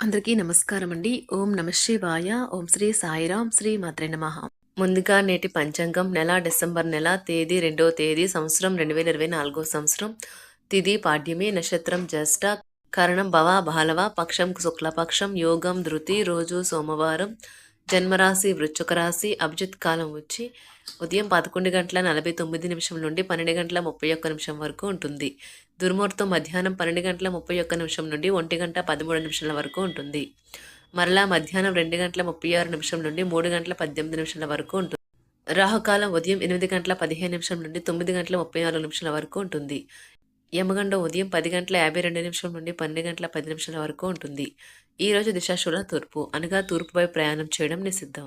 అందరికీ నమస్కారం అండి ఓం నమ శివాయ. ఓం శ్రీ సాయిరాం. శ్రీ మాత్రే నమ. ముందుగా నేటి పంచాంగం నెల డిసెంబర్ నెల తేదీ రెండో తేదీ సంవత్సరం రెండు వేల ఇరవై నాలుగో సంవత్సరం. తిది పాడ్యమి నక్షత్రం జ్యేష్ఠ. కరణం భవ బాలవ పక్షం శుక్లపక్షం యోగం ధృతి రోజు సోమవారం. జన్మరాశి వృశ్చిక రాశి అభిజిత్ కాలం వచ్చి ఉదయం పదకొండు గంటల నలభై తొమ్మిది నిమిషం నుండి పన్నెండు గంటల ముప్పై ఒక్క నిమిషం వరకు ఉంటుంది. దుర్ముహూర్తం మధ్యాహ్నం పన్నెండు గంటల ముప్పై ఒక్క నిమిషం నుండి ఒంటి గంట పదమూడు నిమిషాల వరకు ఉంటుంది. మరలా మధ్యాహ్నం రెండు గంటల ముప్పై ఆరు నిమిషం నుండి మూడు గంటల పద్దెనిమిది నిమిషాల వరకు ఉంటుంది. రాహుకాలం ఉదయం ఎనిమిది గంటల పదిహేను నిమిషం నుండి తొమ్మిది గంటల ముప్పై నాలుగు నిమిషాల వరకు ఉంటుంది. యమగండం ఉదయం పది గంటల యాభై రెండు నిమిషం నుండి పన్నెండు గంటల పది నిమిషాల వరకు ఉంటుంది. ఈ రోజు దిశాశూల తూర్పు అనగా తూర్పుపై ప్రయాణం చేయడం నిషిద్ధం.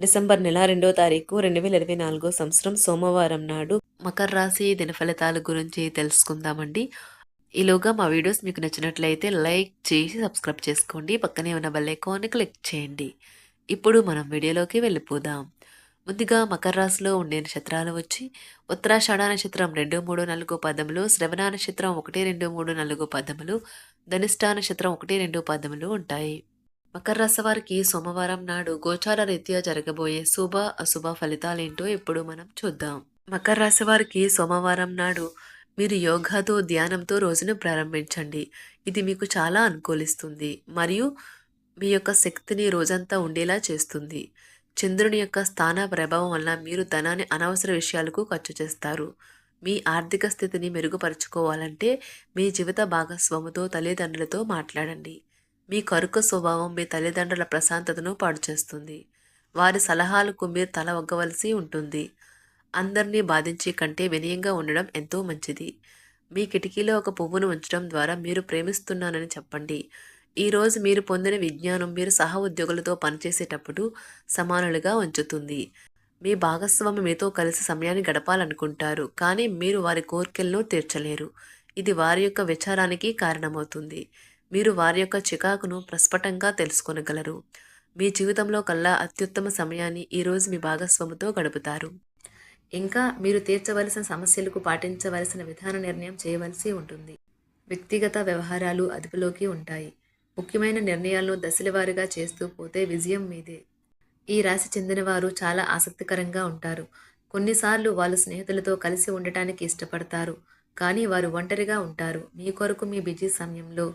డిసెంబర్ నెల రెండో తారీఖు రెండు వేల ఇరవై నాలుగో సంవత్సరం సోమవారం నాడు మకర రాశి దిన ఫలితాల గురించి తెలుసుకుందామండి. ఈలోగా మా వీడియోస్ మీకు నచ్చినట్లయితే లైక్ చేసి సబ్స్క్రైబ్ చేసుకోండి. పక్కనే ఉన్న బెల్ ఐకాన్ని క్లిక్ చేయండి. ఇప్పుడు మనం వీడియోలోకి వెళ్ళిపోదాం. ముందుగా మకర రాశిలో ఉండే నక్షత్రాలు వచ్చి ఉత్తరాషాఢ నక్షత్రం రెండు మూడు నాలుగు పదములు శ్రవణ నక్షత్రం ఒకటి రెండు మూడు నాలుగు పదములు ధనిష్ట నక్షత్రం ఒకటి రెండు పదములు ఉంటాయి. మకర రాశి వారికి సోమవారం నాడు గోచార రీత్యా జరగబోయే శుభ అశుభ ఫలితాలేంటో ఇప్పుడు మనం చూద్దాం. మకర రాశి వారికి సోమవారం నాడు మీరు యోగాతో ధ్యానంతో రోజును ప్రారంభించండి. ఇది మీకు చాలా అనుకూలిస్తుంది మరియు మీ యొక్క శక్తిని రోజంతా ఉండేలా చేస్తుంది. చంద్రుని యొక్క స్థాన ప్రభావం వల్ల మీరు ధనాన్ని అనవసర విషయాలకు ఖర్చు చేస్తారు. మీ ఆర్థిక స్థితిని మెరుగుపరుచుకోవాలంటే మీ జీవిత భాగస్వాముతో తల్లిదండ్రులతో మాట్లాడండి. మీ కరుక స్వభావం మీ తల్లిదండ్రుల ప్రశాంతతను పాడు చేస్తుంది వారి సలహాలకు మీరు తల ఒగ్గవలసి ఉంటుంది. అందరినీ బాధించే కంటే వినయంగా ఉండడం ఎంతో మంచిది. మీ కిటికీలో ఒక పువ్వును ఉంచడం ద్వారా మీరు ప్రేమిస్తున్నానని చెప్పండి. ఈరోజు మీరు పొందిన విజ్ఞానం మీరు సహ ఉద్యోగులతో పనిచేసేటప్పుడు సమానులుగా ఉంచుతుంది. మీ భాగస్వామి మీతో కలిసి సమయాన్ని గడపాలనుకుంటారు కానీ మీరు వారి కోరికలను తీర్చలేరు. ఇది వారి యొక్క విచారానికి కారణమవుతుంది. మీరు వారి యొక్క చికాకును ప్రస్ఫుటంగా తెలుసుకొనగలరు. మీ జీవితంలో కల్లా అత్యుత్తమ సమయాన్ని ఈరోజు మీ భాగస్వాముతో గడుపుతారు. ఇంకా మీరు తీర్చవలసిన సమస్యలకు పాటించవలసిన విధాన నిర్ణయం చేయవలసి ఉంటుంది. వ్యక్తిగత వ్యవహారాలు అదుపులోకి ఉంటాయి. ముఖ్యమైన నిర్ణయాలను దశలవారీగా చేస్తూ పోతే విజయం మీదే. ఈ రాశి చెందినవారు చాలా ఆసక్తికరంగా ఉంటారు. కొన్నిసార్లు వాళ్ళు స్నేహితులతో కలిసి ఉండటానికి ఇష్టపడతారు. కానీ వారు ఒంటరిగా ఉంటారు. మీ కొరకు మీ బిజీ సమయంలో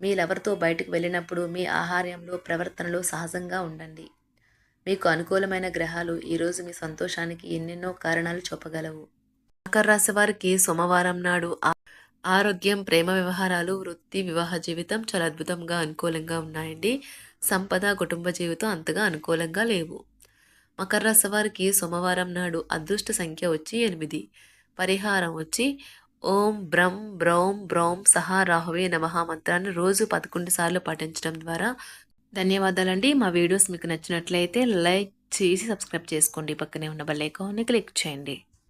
మీ లవర్తో బయటకు వెళ్ళినప్పుడు మీ ఆహార్యంలో ప్రవర్తనలో సహజంగా ఉండండి. మీకు అనుకూలమైన గ్రహాలు ఈరోజు మీ సంతోషానికి ఎన్నెన్నో కారణాలు చూపగలవు. మకర రాశి వారికి సోమవారం నాడు ఆరోగ్యం ప్రేమ వ్యవహారాలు వృత్తి వివాహ జీవితం చాలా అద్భుతంగా అనుకూలంగా ఉన్నాయండి. సంపద కుటుంబ జీవితం అంతగా అనుకూలంగా లేవు. మకర రాశి వారికి సోమవారం నాడు అదృష్ట సంఖ్య వచ్చి ఎనిమిది. పరిహారం వచ్చి ఓం బ్రం బ్రౌం బ్రౌం సహా రాహువే నమః మంత్రాన్ని రోజు పదకొండు సార్లు పఠించడం ద్వారా ధన్యవాదాలండి. మా వీడియోస్ మీకు నచ్చినట్లయితే లైక్ చేసి సబ్స్క్రైబ్ చేసుకోండి. పక్కనే ఉన్న బెల్ ఐకాన్ని క్లిక్ చేయండి.